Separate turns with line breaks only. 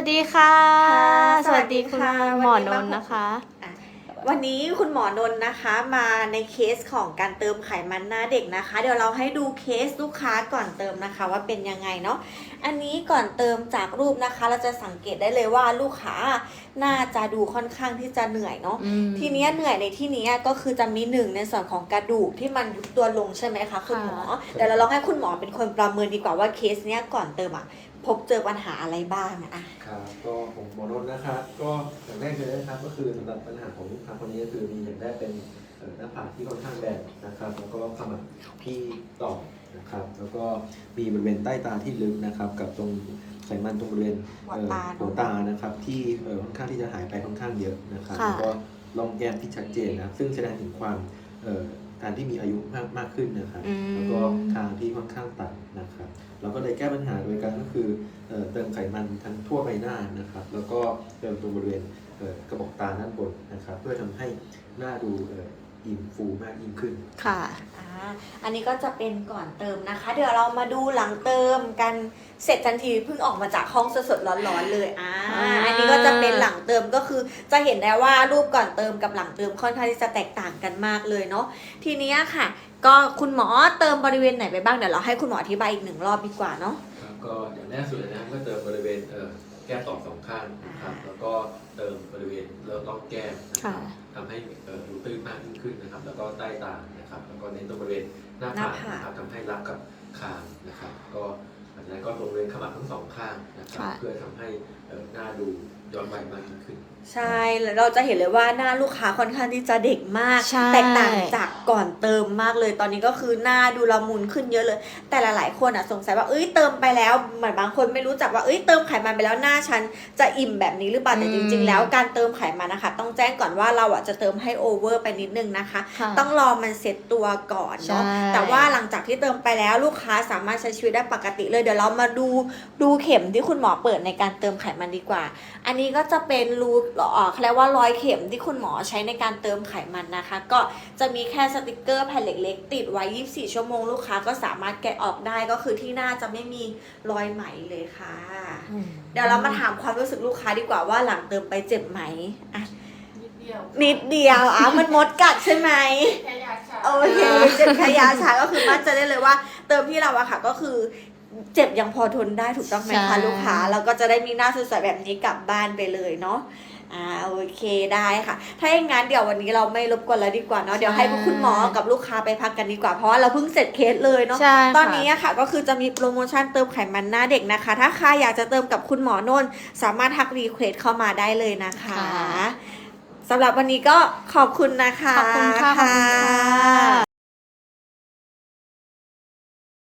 วัสดีค่ะ
ค่ะ
สวัสดีคุณ
สวัสดีค่ะ
หมอ
วัน
น
นี้
น
มา
ท์นะคะ
อะวันนี้คุณหมอนนท์นะคะมาในเคสของการเติมไขมันหน้าเด็กนะคะ เดี๋ยวเราให้ดูเคสลูกค้าก่อนเติมนะคะ ว่าเป็นยังไงเนาะ อันนี้ก่อนเติมจากรูปนะคะ เราจะสังเกตได้เลยว่าลูกค้าน่าจะดูค่อนข้างที่จะเหนื่อยเนาะ
อืม
ทีเนี้ยเหนื่อยในที่นี้ก็คือจะมีหนึ่งในส่วนของกระดูกที่มันยุบตัวลงใช่ไหมคะคุณหมอ
ค่ะ
เดี๋ยวเราลองให้คุณหมอเป็นคนประเมินดีกว่าว่าเคสเนี้ยก่อนเติมอะ พบเจอปัญหาอะไรบ้างอะ
ครับก็ผมหมอนนท์นะครับ ก็อย่างแรกเลยนะครับ ก็คือสำหรับปัญหาของลูกค้าคนนี้ก็คือมีอย่างแรกเป็นเอ่อหน้าผากที่ค่อนข้างแบนนะครับ แล้วก็ขมับที่ต่อนะครับ แล้วก็มีบริเวณใต้ตาที่ลึกนะครับ กับตรงไขมันตรงบริเวณ
หัว
เอ่อ
ตา
หัวตานะครับ ที่เอ่อค่อนข้างที่จะหายไปค่อนข้างเยอะนะครับ
ค่ะ
แล้วก็ร่องแก้มที่ชัดเจนนะครับซึ่งแสดงถึงความเอ่อการที่มีอายุมากมากขึ้นนะครับ
อืม
แล้วก็คางที่ค่อนข้างตัดนะครับ เราก็เลยแก้ปัญหาโดยการก็คือเอ่อเติมไขมันทั้งทั่วใบหน้านะครับ แล้วก็เติมตรงบริเวณเอ่อกระบอกตาด้านบนนะครับ เพื่อทำให้หน้าดูเอ่ออิ่มฟูมากยิ่งขึ้น
ค่ะ
อ่าอันนี้ก็จะเป็นก่อนเติมนะคะ เดี๋ยวเรามาดูหลังเติมกัน เสร็จทันทีเพิ่งออกมาจากห้องสดๆร้อนๆเลยอ่า
อ่า
อันนี้ก็จะเป็นหลังเติมก็คือจะเห็นได้ว่ารูปก่อนเติมกับหลังเติมค่อนข้างที่จะแตกต่างกันมากเลยเนาะ ทีเนี้ยค่ะ ก็คุณหมอเติมบริเวณไหนไปบ้างเดี๋ยวเราให้คุณหมออธิบายอีกหนึ่งรอบดีกว่าเนาะ
ครับก็อย่างแรกสุดเลยนะครับก็เติมบริเวณเอ่อแก้มต่อมสองข้างนะครับแล้วก็เติมบริเวณเริ่มร่องแก้มนะครับ
ค่ะ
ทำให้เอ่อดูตื้นมากยิ่งขึ้นนะครับ แล้วก็ใต้ตานะครับ แล้วก็เน้นตรงบริเวณหน้า
หน้า
ผาก
ผาก
นะครับทำให้รับกับคางนะครับ นะครับเพื่อทำให้หน้าดูย้อนวัยมากยิ่งขึ้น
ใช่แล้วเราจะเห็นเลยว่าหน้าลูกค้าค่อนข้างที่จะเด็กมาก
ใช่
แตกต่างจากก่อนเติมมากเลย ตอนนี้ก็คือหน้าดูละมุนขึ้นเยอะเลย แต่หลายๆคนอะสงสัยว่าเอ้ยเติมไปแล้วเหมือนบางคนไม่รู้จักว่าเอ้ยเติมไขมันไปแล้วหน้าฉันจะอิ่มแบบนี้หรือเปล่าแต่
อืม
จริง ๆ แล้วการเติมไขมันนะคะ ต้องแจ้งก่อนว่าเราอะจะเติมให้โอเวอร์ไปนิดนึงนะคะ
ค่ะ
ต้องรอมันเซ็ตตัวก่อนเนาะ
ใช่
แต่ว่าหลังจากที่เติมไปแล้วลูกค้าสามารถใช้ชีวิตได้ปกติเลย เดี๋ยวเรามาดูดูเข็มที่คุณหมอเปิดในการเติมไขมันดีกว่า อันนี้ก็จะเป็นรูเอ่อเขาเรียกว่ารอยเข็มที่คุณหมอใช้ในการเติมไขมันนะคะ ก็จะมีแค่สติกเกอร์แผ่นเล็กๆ ติดไว้ 24 ชั่วโมงลูกค้าก็สามารถแกะออกได้ก็คือที่หน้าจะไม่มีรอยไหมเลยค่ะ เดี๋ยวเรามาถามความรู้สึกลูกค้าดีกว่าว่าหลังเติมไปเจ็บไหมอะ
นิดเดียว
นิดเดียวอะมันมดกัดใช่ไหม
แค่ยาชา
โอเคเจ็บแค่ยาชาก็คือมั่นใจได้เลยว่า เติมที่เราอะค่ะก็คือเจ็บยังพอทนได้ถูกต้องไหม
ใช่
คะลูกค้าเราก็จะได้มีหน้าสวยๆแบบนี้กลับบ้านไปเลยเนาะ อ่าโอเคได้ค่ะ ถ้าอย่างนั้นเดี๋ยววันนี้เราไม่รบกวนแล้วดีกว่าเนาะเดี๋ยวให้คุณหมอกับลูกค้าไปพักกันดีกว่าเพราะว่าเราเพิ่งเสร็จเคสเลยเนาะ
ใช่ค่ะ
ตอนนี้อะค่ะก็คือจะมีโปรโมชั่นเติมไขมันหน้าเด็กนะคะ ถ้าใครอยากจะเติมกับคุณหมอนนท์สามารถทักรีเควสเข้ามาได้เลยนะคะ
ค่ะ
สำหรับวันนี้ก็ขอบคุณนะคะ
ขอบคุณค่ะขอบคุณค่ะ